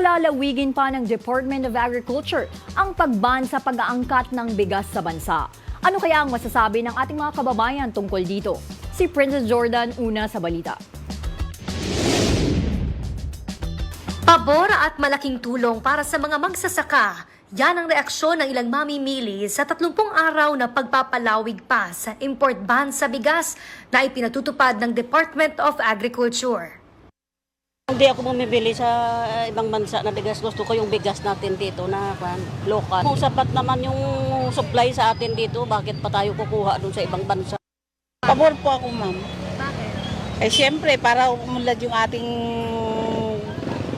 Palalawigin pa ng Department of Agriculture ang pagban sa pag-aangkat ng bigas sa bansa. Ano kaya ang masasabi ng ating mga kababayan tungkol dito? Si Princess Jordan una sa balita. Pabor at malaking tulong para sa mga magsasaka. Yan ang reaksyon ng ilang mamimili sa 30 araw na pagpapalawig pa sa import ban sa bigas na ipinatutupad ng Department of Agriculture. Hindi ako bumibili sa ibang bansa na bigas. Gusto ko yung bigas natin dito na kwan, local. Kung sapat naman yung supply sa atin dito, bakit pa tayo kukuha dun sa ibang bansa? Pabor po ako, ma'am. Bakit? Eh, siyempre, para umunlad yung ating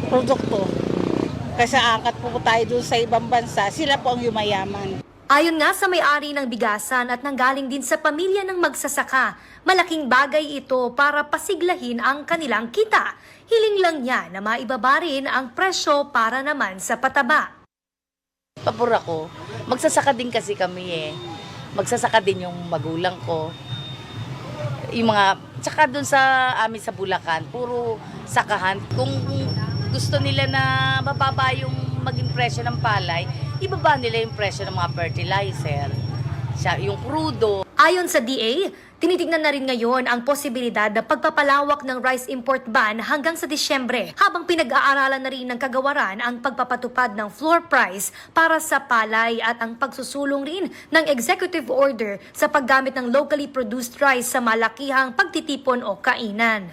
produkto. Kasi angkat po tayo doon sa ibang bansa, sila po ang yumayaman. Ayon nga sa may-ari ng bigasan at nanggaling din sa pamilya ng magsasaka, malaking bagay ito para pasiglahin ang kanilang kita. Hiling lang niya na maibaba rin ang presyo para naman sa pataba. Pabor ako. Magsasaka din kasi kami eh. Magsasaka din yung magulang ko. Yung mga, tsaka dun sa amin sa Bulacan, puro sakahan. Kung gusto nila na mababa yung maging presyo ng palay, ibaba nila yung presyo ng mga fertilizer. Yung crudo, Ayon sa DA, tinitignan na rin ngayon ang posibilidad na pagpapalawak ng rice import ban hanggang sa Disyembre habang pinag-aaralan na rin ng kagawaran ang pagpapatupad ng floor price para sa palay at ang pagsusulong rin ng executive order sa paggamit ng locally produced rice sa malakihang pagtitipon o kainan.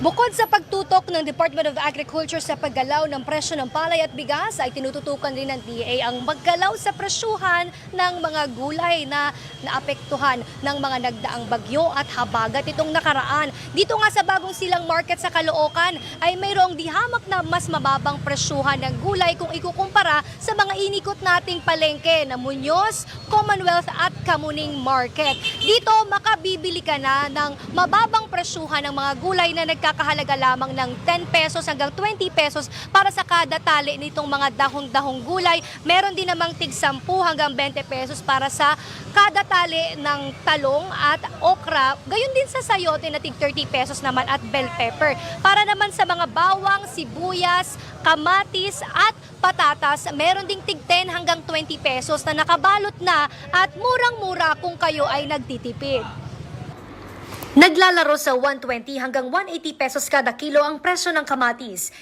Bukod sa pagtutok ng Department of Agriculture sa paggalaw ng presyo ng palay at bigas, ay tinututukan rin ng DA ang maggalaw sa presyuhan ng mga gulay na naapektuhan ng mga nagdaang bagyo at habagat itong nakaraan. Dito nga sa bagong silang market sa Caloocan ay mayroong dihamak na mas mababang presyuhan ng gulay kung ikukumpara sa mga inikot nating palengke na Muñoz, Commonwealth at Kamuning Market. Dito makabibili ka na ng mababang presyuhan ng mga gulay na nagkakahalaga lamang ng 10 pesos hanggang 20 pesos para sa kada tali nitong mga dahong-dahong gulay. Meron din namang tig 10 hanggang 20 pesos para sa kada tali ng talong at okra. Gayon din sa sayote na tig 30 pesos naman at bell pepper. Para naman sa mga bawang, sibuyas, kamatis at patatas, meron ding tig 10 hanggang 20 pesos na nakabalot na at murang-mura kung kayo ay nagtitipid. Naglalaro sa 120 hanggang 180 pesos kada kilo ang presyo ng kamatis.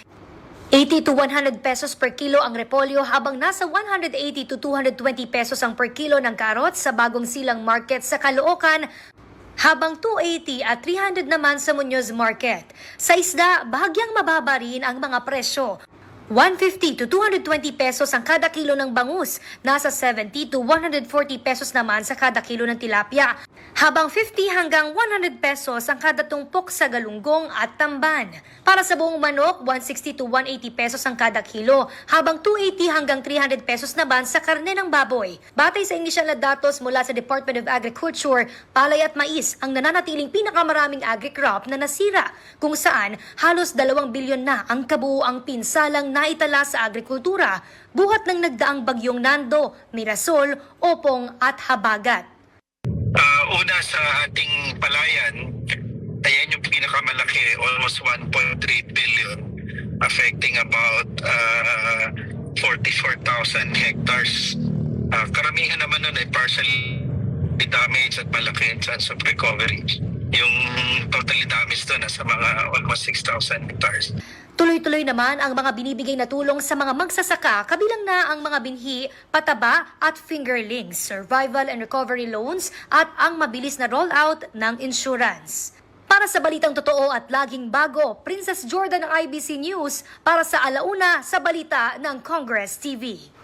80 to 100 pesos per kilo ang repolyo habang nasa 180 to 220 pesos ang per kilo ng carrots sa bagong silang market sa Caloocan habang 280 at 300 naman sa Muñoz Market. Sa isda, bahagyang mababa rin ang mga presyo. 150 to 220 pesos ang kada kilo ng bangus, nasa 70 to 140 pesos naman sa kada kilo ng tilapia, habang 50 hanggang 100 pesos ang kada tumpok sa galunggong at tamban. Para sa buong manok, 160 to 180 pesos ang kada kilo, habang 280 hanggang 300 pesos naman sa karne ng baboy. Batay sa inisyal na datos mula sa Department of Agriculture, palay at mais ang nananatiling pinakamaraming agri-crop na nasira, kung saan halos 2 bilyon na ang kabuuang pinsalang naitala sa agrikultura, buhat ng nagdaang bagyong Nando, Mirasol, Opong at Habagat. Sa ating palayan, ayan yung pinakamalaki, almost 1.3 billion, affecting about uh, 44,000 hectares. Ah, karamihan naman nun ay partially damaged at malaki in chance of recovery. Yung nasa mga almost 6,000 hectares. Tuloy-tuloy naman ang mga binibigay na tulong sa mga magsasaka, kabilang na ang mga binhi, pataba at fingerlings, survival and recovery loans at ang mabilis na rollout ng insurance. Para sa balitang totoo at laging bago, Princess Jordan ng IBC News para sa alauna sa balita ng Congress TV.